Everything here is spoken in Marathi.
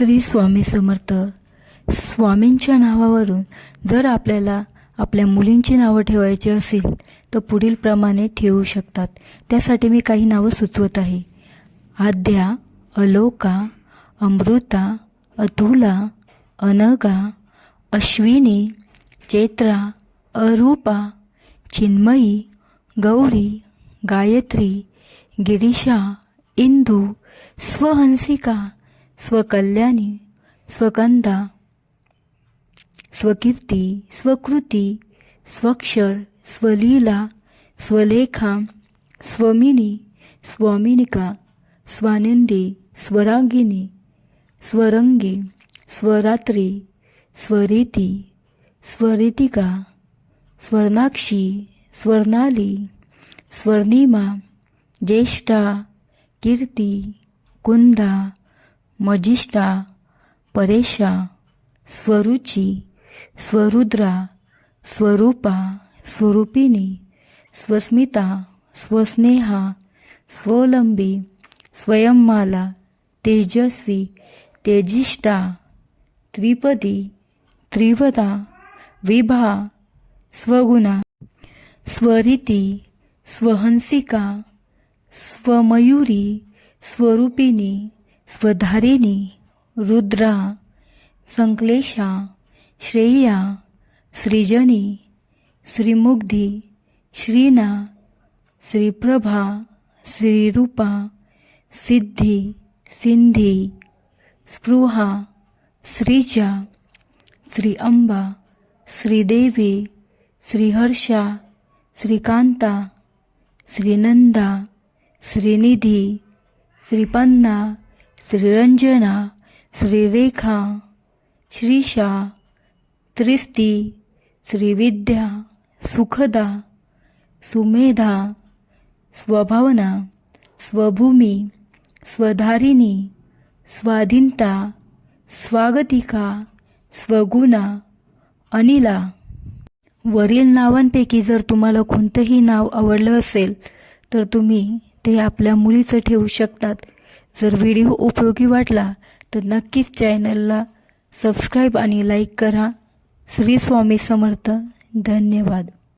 श्री स्वामी समर्थ. स्वामींच्या नावावरून जर आपल्याला आपल्या मुलींची नावं ठेवायची असेल तर पुढील प्रमाणे ठेवू शकतात. त्यासाठी मी काही नावं सुचवत आहे. आद्या अलोका अमृता अतुला अनगा अश्विनी चैत्रा अरूपा चिन्मयी गौरी गायत्री गिरीशा इंदू स्वहंसिका स्वकल्याणी स्वकंदा स्वकीर्ती स्वकृती स्वक्षर स्वलीला स्वलेखा स्वमिनी स्वामिनिका स्वानंदी स्वरागिनी स्वरंगी स्वरात्री स्वरीती स्वरितिका स्वर्णाक्षी स्वर्णाली स्वर्णिमा ज्येष्ठा कीर्ती कुंदा मजिष्ठा परेशा स्वरुची स्वरुद्रा स्वरूपा स्वरूपिणी स्वस्मिता स्वस्नेहा स्वलंबी स्वयंमाला तेजस्वी तेजिष्ठा त्रिपदी त्रिवदा विभा स्वगुणा स्वरिती स्वहंसिका स्वमयुरी स्वरूपिणी स्वधारिणी रुद्रा संक्लेशा श्रेया सृजनी श्रीमुग्धी श्रीना श्रीप्रभा श्रीरूपा सिद्धी सिंधी स्पृहा श्रीजा श्री अंबा श्रीदेवी श्रीहर्षा श्रीकांता श्रीनंदा श्रीनिधी श्रीपन्ना श्रीरंजना श्रीरेखा श्रीशा त्रिस्ती श्रीविद्या सुखदा सुमेधा स्वभावना स्वभूमी स्वधारिणी स्वाधीनता स्वागतिका स्वगुणा अनिला. वरील नावांपैकी जर तुम्हाला कोणतंही नाव आवडलं असेल तर तुम्ही ते आपल्या मुलीचं ठेवू शकतात. जर व्हिडिओ उपयोगी वाटला तर नक्कीच चॅनलला सबस्क्राईब आणि लाईक करा. श्री स्वामी समर्थ. धन्यवाद.